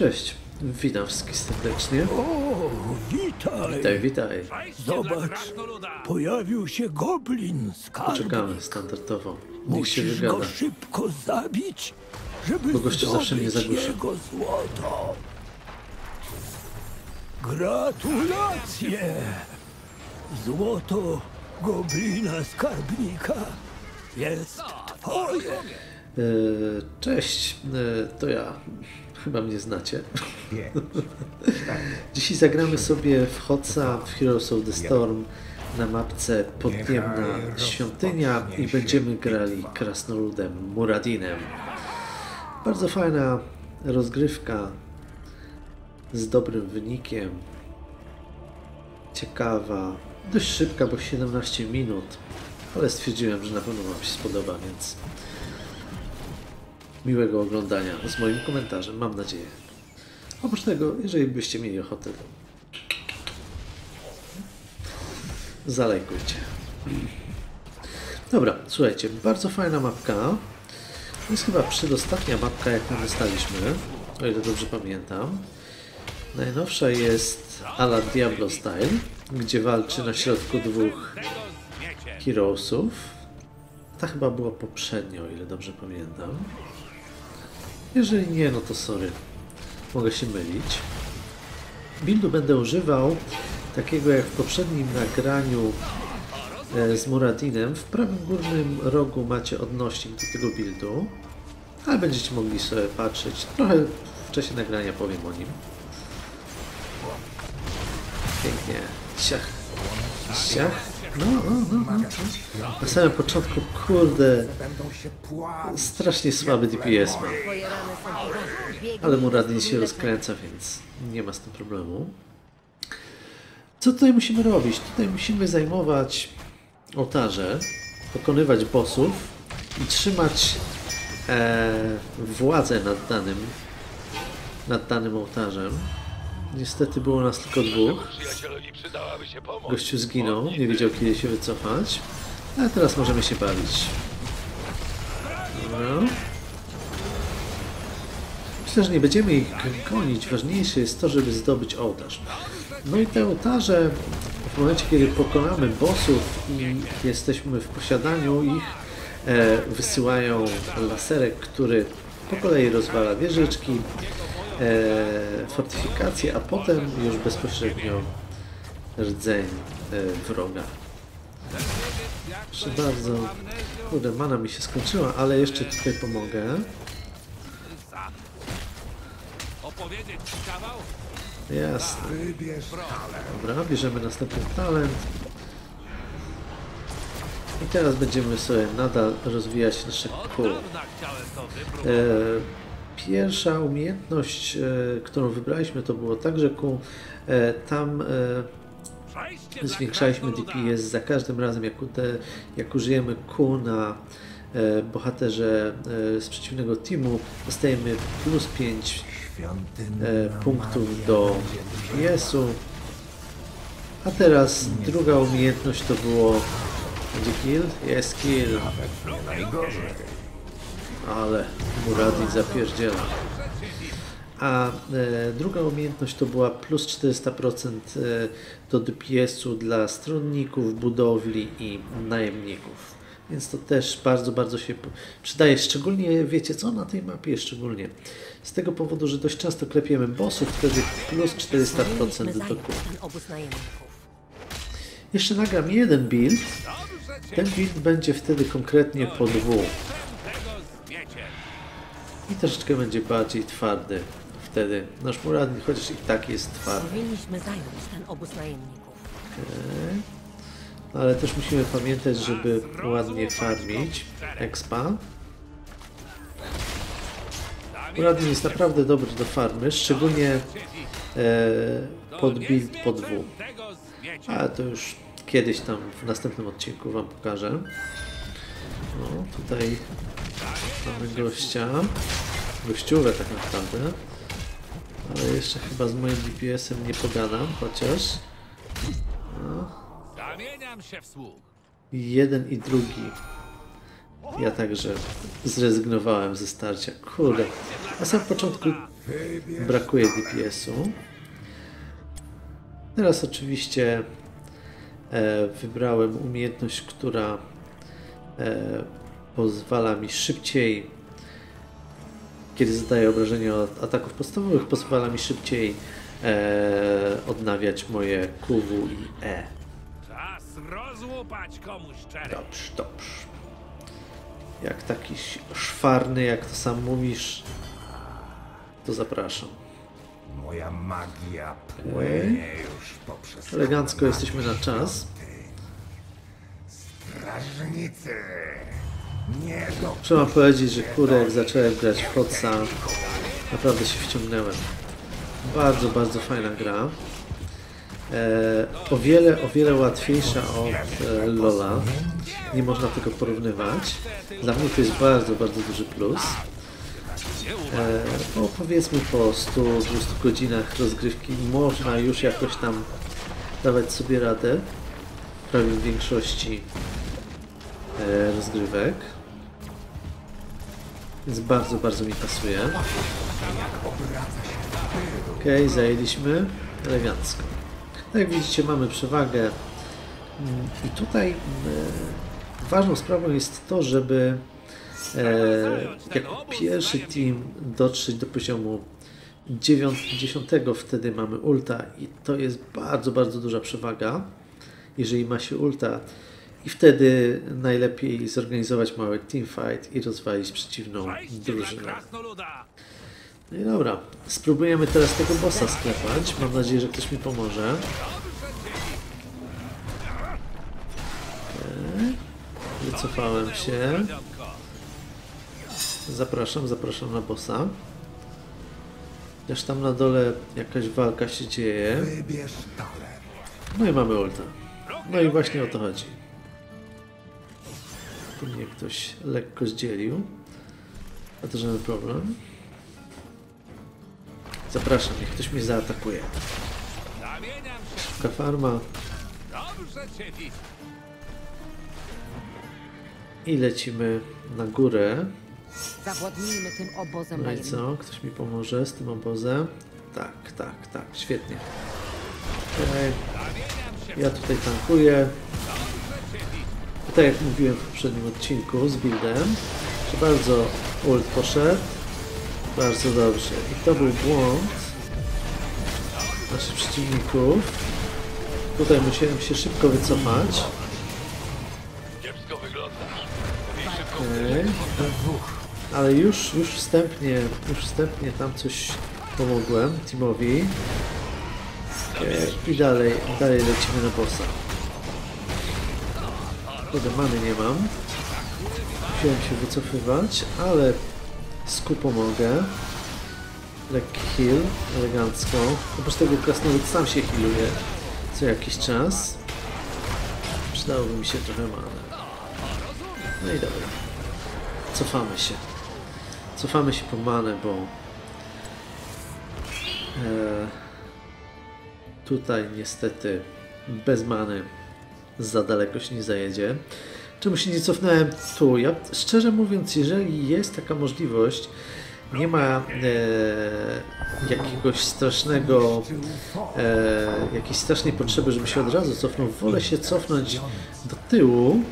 Cześć, witam wszystkich serdecznie. O, witaj. Witaj, witaj. Zobacz, pojawił się goblin skarb. Czekamy standardowo. Niech się Musisz go wygada. szybko zabić, żeby Bo gościu zawsze mnie zagłuszy. jego złoto. Gratulacje! Złoto goblina skarbnika jest twoje. E, Cześć, e, to ja. Chyba mnie znacie. Dzisiaj zagramy sobie w Hotsa w Heroes of the Storm na mapce Podniemna Świątynia i będziemy grali krasnoludem Muradinem. Bardzo fajna rozgrywka z dobrym wynikiem. Ciekawa, dość szybka, bo 17 minut, ale stwierdziłem, że na pewno Wam się spodoba, więc miłego oglądania z moim komentarzem, mam nadzieję. Oprócz tego, jeżeli byście mieli ochotę, to zalajkujcie. Dobra, słuchajcie, bardzo fajna mapka. To jest chyba przedostatnia mapka, jaką dostaliśmy, o ile dobrze pamiętam. Najnowsza jest ala Diablo Style, gdzie walczy na środku dwóch Heroesów. Ta chyba była poprzednio, o ile dobrze pamiętam. Jeżeli nie, no to sorry. Mogę się mylić. Buildu będę używał takiego jak w poprzednim nagraniu e, z Muradinem. W prawym górnym rogu macie odnośnik do tego buildu, ale będziecie mogli sobie patrzeć. Trochę w czasie nagrania powiem o nim. Pięknie. Ciach. Ciach. Na samym początku, kurde, strasznie słaby DPS ma. Ale i Muradin się rozkręca, więc nie ma z tym problemu. Co tutaj musimy robić? Tutaj musimy zajmować ołtarze, pokonywać bossów i trzymać e, władzę nad danym, nad danym ołtarzem. Niestety było nas tylko dwóch. Gościu zginął, nie wiedział kiedy się wycofać. Ale teraz możemy się bawić. Dobra. Myślę, że nie będziemy ich gonić. Ważniejsze jest to, żeby zdobyć ołtarz. No i te ołtarze, w momencie kiedy pokonamy bossów i jesteśmy w posiadaniu ich, e, wysyłają laserek, który po kolei rozwala wieżyczki, fortyfikacje, a potem już bezpośrednio rdzeń e, wroga. Proszę bardzo. Kurde, mana mi się skończyła, ale jeszcze tutaj pomogę. Jasne. Dobra, bierzemy następny talent. I teraz będziemy sobie nadal rozwijać nasze kół. Dawna Pierwsza umiejętność, e, którą wybraliśmy, to było także kół. E, Tam e, zwiększaliśmy. DPS za każdym razem, jak, ude, jak użyjemy kół na bohaterze z przeciwnego teamu, dostajemy plus 5 e, punktów do DPS-u. A teraz druga umiejętność to było. Będzie kill? Jest kill. Ale Muradin zapierdziela. A e, druga umiejętność to była plus 400% e, do DPS-u dla stronników, budowli i najemników. Więc to też bardzo, bardzo się przydaje. Szczególnie, wiecie co, na tej mapie szczególnie. Z tego powodu, że dość często klepiemy bossów, wtedy plus 400% Powinniśmy do najemników. Jeszcze nagram jeden build. Ten build będzie wtedy konkretnie po dwóch. I troszeczkę będzie bardziej twardy wtedy. Nasz Muradin, chociaż i tak jest twardy. Powinniśmy zająć ten obóz najemników. Ale też musimy pamiętać, żeby ładnie farmić expa. Muradin jest naprawdę dobry do farmy, szczególnie e, pod build po dwóch. Tego zmiecie. Ale to już kiedyś tam w następnym odcinku Wam pokażę. No, tutaj mamy gościa. Gościówę tak naprawdę. Ale jeszcze chyba z moim DPS-em nie pogadam, chociaż Zamieniam się w słuch. jeden i drugi. Ja także zrezygnowałem ze starcia. Kurde, na samym początku brakuje DPS-u. Teraz oczywiście e, wybrałem umiejętność, która e, pozwala mi szybciej, kiedy zadaję obrażenia od ataków podstawowych, pozwala mi szybciej e, odnawiać moje QW i E. Czas rozłupać komuś czerep. Dobrze, dobrze. Jak taki szwarny, jak to sam mówisz, to zapraszam. Moja magia płynie już poprzez Elegancko jesteśmy na czas. strażnicy. Trzeba powiedzieć, że kurde, jak zacząłem grać w Hotsa, naprawdę się wciągnęłem. Bardzo, bardzo fajna gra. E, o wiele, o wiele łatwiejsza od e, Lola. Nie można tego porównywać. Dla mnie to jest bardzo, bardzo duży plus. E, no, powiedzmy po 100-200 godzinach rozgrywki można już jakoś tam dawać sobie radę. Prawie w większości e, rozgrywek. Więc bardzo, bardzo mi pasuje. Okej, zajęliśmy elegancko. Tak jak widzicie, mamy przewagę. I tutaj e, ważną sprawą jest to, żeby e, jako pierwszy team dotrzeć do poziomu 9, 10, wtedy mamy ulta i to jest bardzo, bardzo duża przewaga, jeżeli ma się ulta. I wtedy najlepiej zorganizować mały teamfight i rozwalić przeciwną drużynę. No i dobra, spróbujemy teraz tego bossa sklepać. Mam nadzieję, że ktoś mi pomoże. Okej. Wycofałem się. Zapraszam, zapraszam na bossa. Też tam na dole jakaś walka się dzieje. No i mamy ulta. No i właśnie o to chodzi. Tu mnie ktoś lekko zdzielił. A to żaden problem. Zapraszam, niech ktoś mnie zaatakuje. Zamieniam się. Szybka farma i lecimy na górę. Zawładnijmy tym obozem No i co? Ktoś mi pomoże z tym obozem? Tak, tak, tak, świetnie. Okej. Ja tutaj tankuję. Tak jak mówiłem w poprzednim odcinku z buildem, że bardzo ult poszedł. Bardzo dobrze. I to był błąd naszych przeciwników. Tutaj musiałem się szybko wycofać. Ale już, już wstępnie, już wstępnie tam coś pomogłem teamowi. I dalej, dalej lecimy na bossa. Kurde, many nie mam. Musiałem się wycofywać, ale skupo mogę. Lekki heal, elegancko. Oprócz tego krasnolud sam się healuje co jakiś czas. Przydałoby mi się trochę many. No i dobra. Cofamy się. Cofamy się po manę, bo e, tutaj niestety bez many za daleko się nie zajedzie. Czemu się nie cofnąłem tu? Ja szczerze mówiąc, jeżeli jest taka możliwość, nie ma e, jakiegoś strasznego, e, jakiejś strasznej potrzeby, żeby się od razu cofnął. Wolę się cofnąć do tyłu.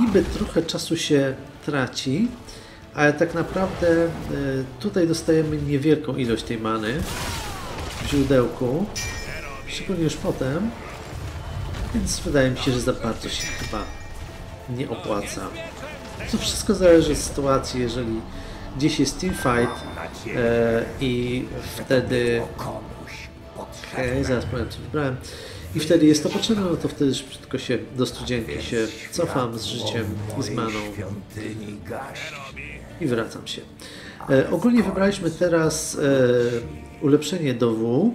Niby trochę czasu się traci, ale tak naprawdę e, tutaj dostajemy niewielką ilość tej many w źródełku, szczególnie już potem, więc wydaje mi się, że za bardzo się chyba nie opłaca. To wszystko zależy od sytuacji, jeżeli gdzieś jest teamfight e, i wtedy Okej, zaraz powiem co wybrałem. I wtedy jest to potrzebne, no to wtedy szybko się do studzienki się cofam z życiem z maną i wracam się. E, ogólnie wybraliśmy teraz e, ulepszenie do W.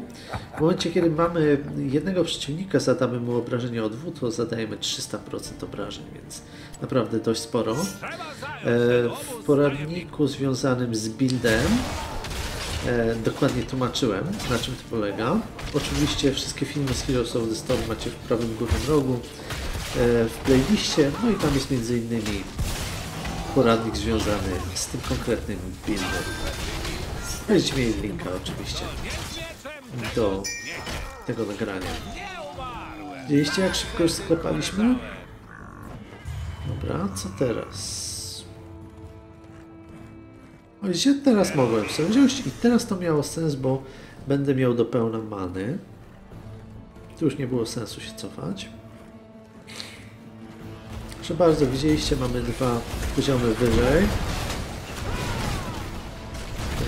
W momencie, kiedy mamy jednego przeciwnika, zadamy mu obrażenie od W, to zadajemy 300% obrażeń, więc naprawdę dość sporo. E, w poradniku związanym z buildem e, dokładnie tłumaczyłem, na czym to polega. Oczywiście wszystkie filmy z Heroes of the Storm macie w prawym górnym rogu e, w playliście, no i tam jest między innymi poradnik związany z tym konkretnym buildem. Będziecie mieli linka oczywiście do tego nagrania. Widzieliście jak szybko już sklepaliśmy? Dobra, co teraz? O, Widzicie, teraz mogłem sobie wziąć i teraz to miało sens, bo będę miał do pełna many. Tu już nie było sensu się cofać. Proszę bardzo, widzieliście, mamy dwa poziomy wyżej.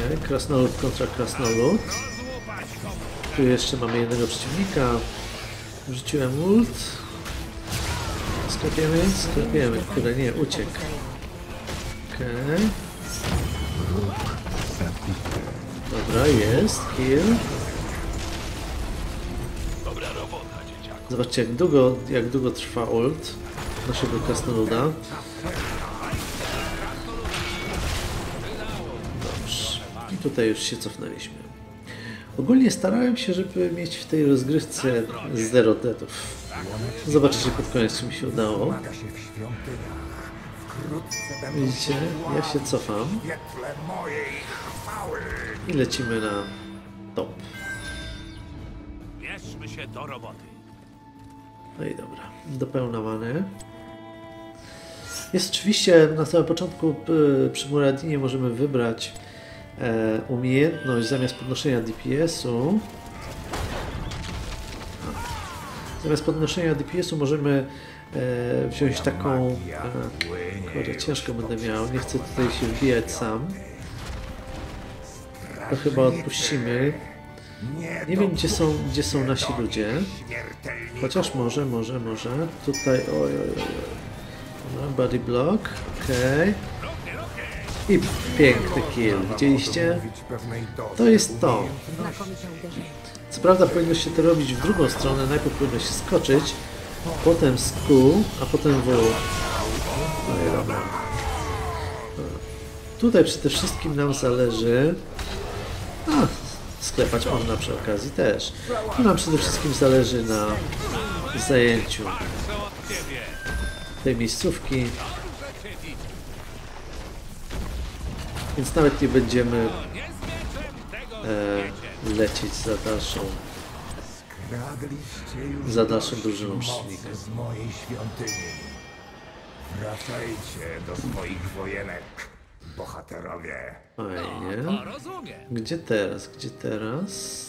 Okay, krasnolud kontra krasnolud. Tu jeszcze mamy jednego przeciwnika. Wrzuciłem ult. Sklepiemy, sklepiemy, które nie, uciekł. Okej. Dobra, jest, kill. Zobaczcie jak długo, jak długo trwa ult naszego krasnoluda. Tutaj już się cofnęliśmy. Ogólnie starałem się, żeby mieć w tej rozgrywce zero deadów. Zobaczycie pod koniec, czy mi się udało. Widzicie, ja się cofam i lecimy na top. Bierzmy się do roboty. No i dobra, do pełna many. Jest oczywiście na samym początku y, przy Muradinie możemy wybrać umiejętność zamiast podnoszenia DPS-u. Zamiast podnoszenia DPS-u możemy e, wziąć taką. E, kurde, ciężko będę miał. Nie chcę tutaj się wbijać sam. To chyba odpuścimy. Nie wiem gdzie są, gdzie są nasi ludzie. Chociaż może, może, może. Tutaj, oj, oj, oj. body block, okej. I piękny kill, widzieliście? To jest to. Co prawda powinno się to robić w drugą stronę, najpierw powinno się skoczyć, potem Q, a potem W. No i dobra. Tutaj przede wszystkim nam zależy... A, sklepać można przy okazji też. Tu nam przede wszystkim zależy na zajęciu tej miejscówki, więc nawet nie będziemy e, lecieć za już Za dalszą dość drużyną przeciwnika. z mojej świątyni. Wracajcie do swoich wojenek, bohaterowie. Fajnie. Rozumiem. Gdzie teraz? Gdzie teraz?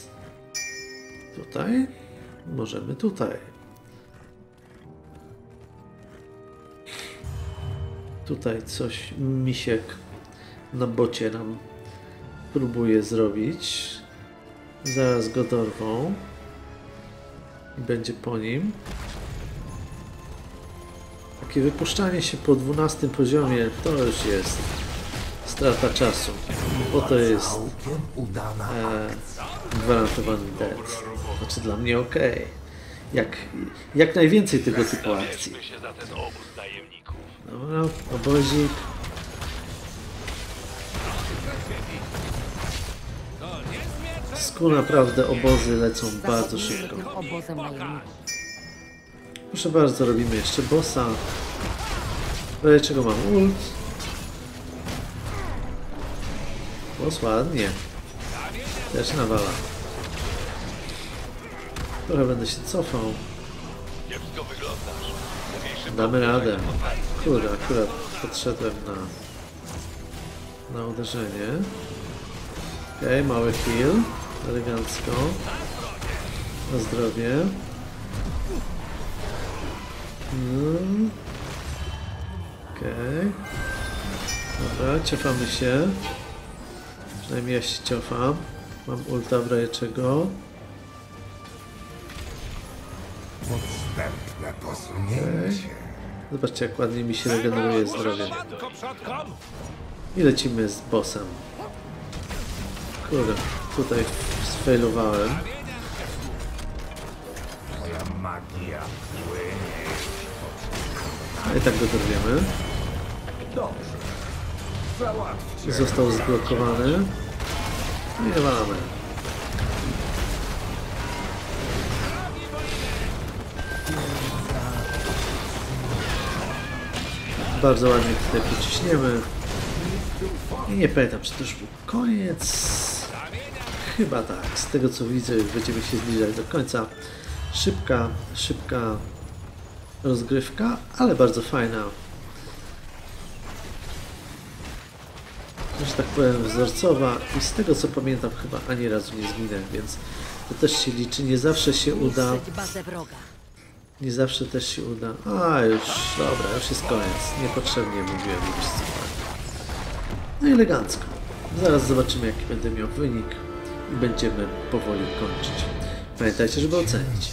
Tutaj? Możemy tutaj. Tutaj coś misiek na bocie nam próbuje zrobić. Zaraz go dorwą. I będzie po nim. Takie wypuszczanie się po 12 poziomie to już jest strata czasu. Bo to jest e, gwarantowany death. Znaczy dla mnie ok. Jak, jak najwięcej tego typu akcji. Dobra, obozik. Sku naprawdę obozy lecą bardzo szybko. Proszę bardzo, robimy jeszcze bossa. W czego mam ult. Boss ładnie. Też nawala. Trochę będę się cofał. Damy radę. Kurde, akurat podszedłem na, na uderzenie. Okej, mały heal. Elegancko. Na zdrowie. Mm. Okej. Dobra, ciofamy się. Przynajmniej ja się ciofam. Mam ulta w razie czego. podstępne posunięcie. Zobaczcie jak ładnie mi się regeneruje zdrowie. I lecimy z bossem. Kurde, tutaj sfailowałem. Moja magia płynie. A i tak go dorwiemy. Został zblokowany. No i walamy. Bardzo ładnie tutaj pociśniemy. I nie pamiętam, czy to już był koniec. Chyba tak. Z tego co widzę, już będziemy się zbliżać do końca. Szybka, szybka rozgrywka, ale bardzo fajna. Że tak powiem, wzorcowa i z tego co pamiętam, chyba ani razu nie zginę, więc to też się liczy. Nie zawsze się uda. Nie zawsze też się uda. A, już, dobra, już jest koniec. Niepotrzebnie mówiłem już. No elegancko. Zaraz zobaczymy, jaki będę miał wynik i będziemy powoli kończyć. Pamiętajcie, żeby ocenić.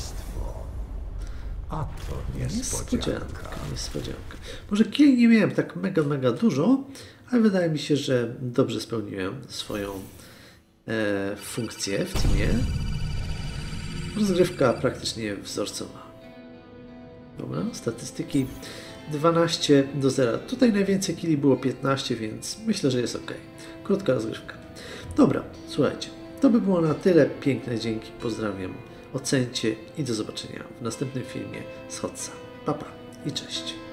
A to niespodzianka. Niespodzianka, niespodzianka. Może kieli nie miałem tak mega, mega dużo, ale wydaje mi się, że dobrze spełniłem swoją e, funkcję w teamie. Rozgrywka praktycznie wzorcowa. Dobra, statystyki 12 do 0. Tutaj najwięcej kili było 15, więc myślę, że jest ok. Krótka rozgrywka. Dobra, słuchajcie. To by było na tyle. Piękne dzięki. Pozdrawiam. Ocencie i do zobaczenia w następnym filmie z Hotsa. Pa, pa i cześć.